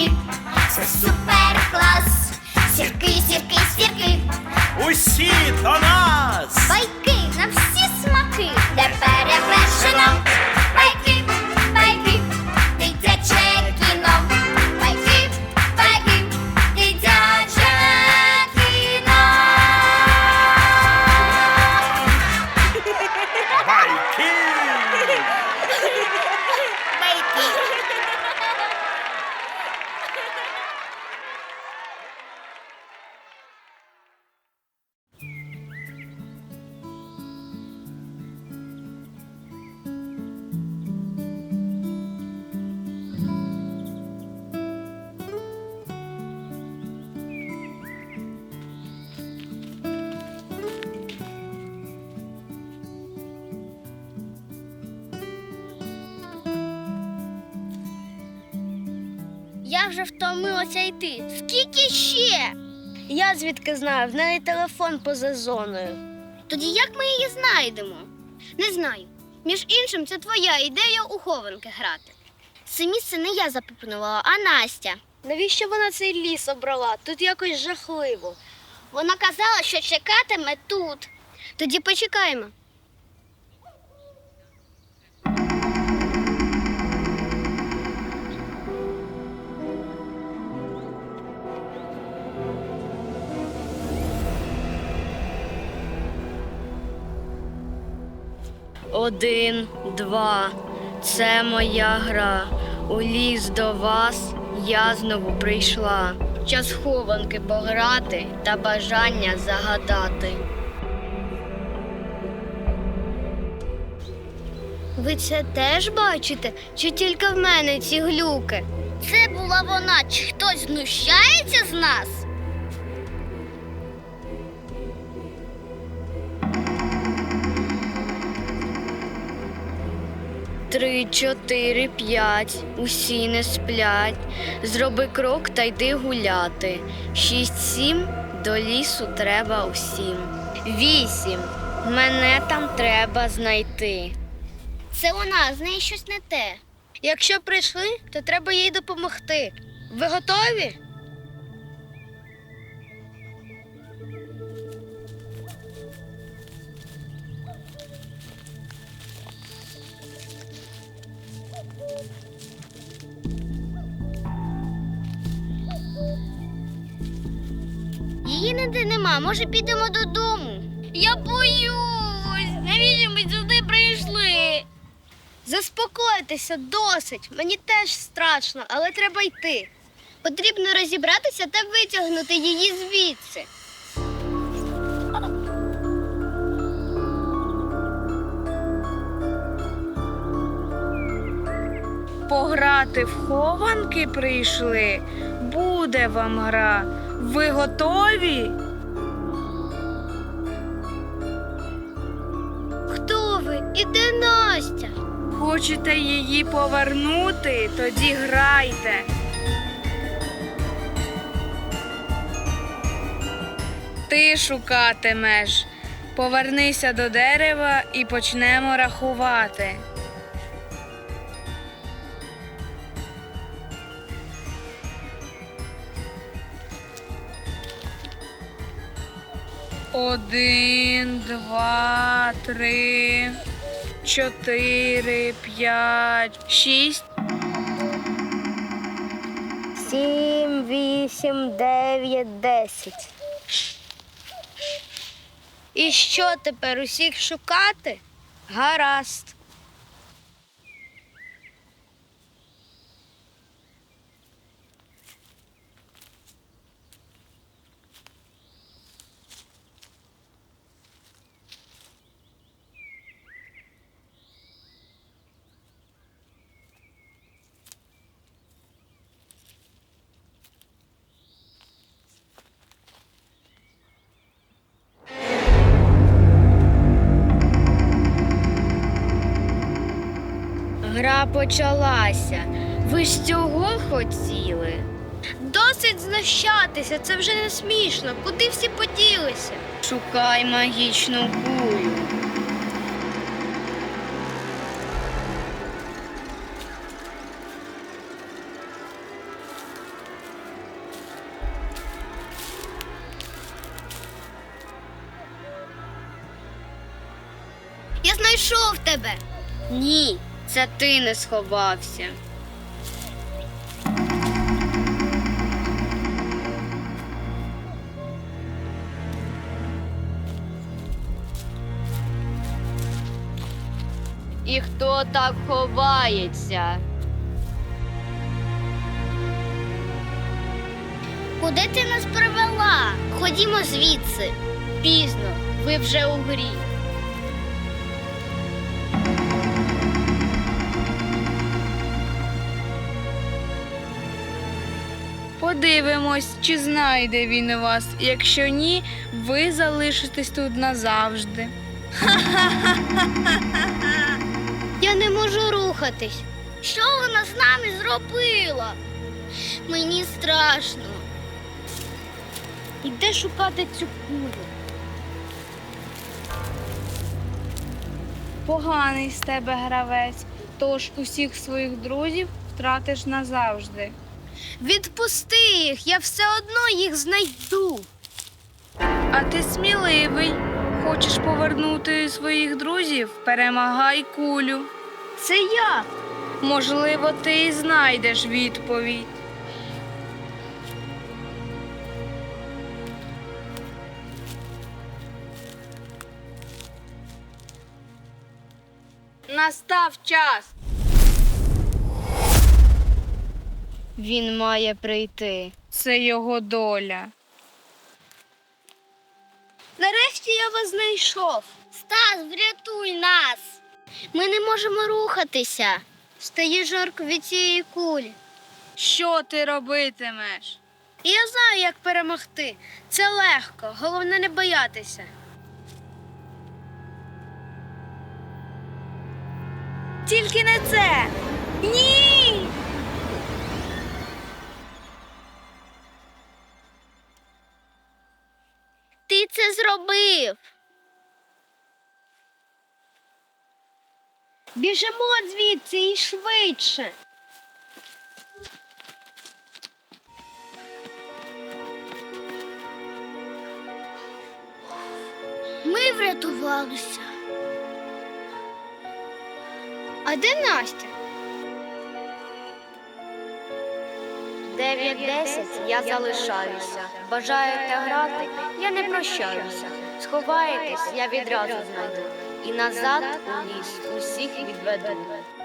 keep вже втомилася йти. Скільки ще? Я звідки знаю, в неї телефон поза зоною. Тоді як ми її знайдемо? Не знаю. Між іншим, це твоя ідея у хованки грати. Це місце не я запропонувала, а Настя. Навіщо вона цей ліс обрала? Тут якось жахливо. Вона казала, що чекатиме тут. Тоді почекаємо. Один, два. Це моя гра. У ліс до вас я знову прийшла. Час хованки пограти та бажання загадати. Ви це теж бачите? Чи тільки в мене ці глюки? Це була вона. Чи хтось знущається з нас? Три, чотири, п'ять, усі не сплять. Зроби крок та йди гуляти. Шість, сім, до лісу треба усім. Вісім. Мене там треба знайти. Це вона, з неї щось не те. Якщо прийшли, то треба їй допомогти. Ви готові? Її ніде нема, може підемо додому. Я боюсь, навіщо ми сюди прийшли? Заспокойтеся, досить. Мені теж страшно, але треба йти. Потрібно розібратися та витягнути її звідси. Пограти в хованки прийшли. Буде вам гра. Ви готові? Хто ви? І де Настя? Хочете її повернути? Тоді грайте. Ти шукатимеш. Повернися до дерева і почнемо рахувати. Один, два, три, чотири, п'ять, шість. Сім, вісім, дев'ять, десять. І що тепер усіх шукати? Гаразд. війна почалася. Ви ж цього хотіли? Досить знущатися, це вже не смішно. Куди всі поділися? Шукай магічну кулю. Я знайшов тебе. Ні це ти не сховався. І хто так ховається? Куди ти нас привела? Ходімо звідси. Пізно, ви вже у грі. Подивимось, чи знайде він вас. Якщо ні, ви залишитесь тут назавжди. Я не можу рухатись. Що вона з нами зробила? Мені страшно. І де шукати цю кулю? Поганий з тебе гравець, тож усіх своїх друзів втратиш назавжди. Відпусти їх, я все одно їх знайду. А ти сміливий. Хочеш повернути своїх друзів? Перемагай кулю. Це я. Можливо, ти і знайдеш відповідь. Настав час. Він має прийти. Це його доля. Нарешті я вас знайшов. Стас, врятуй нас. Ми не можемо рухатися. Стає жарко від цієї кулі. Що ти робитимеш? І я знаю, як перемогти. Це легко, головне не боятися. Тільки не це. Ні. Ти це зробив. Біжимо звідси і швидше. Ми врятувалися. А де Настя? 9-10 я залишаюся. Бажаєте грати, я не прощаюся. Сховаєтесь, я відразу знайду. І назад у ліс усіх відведу.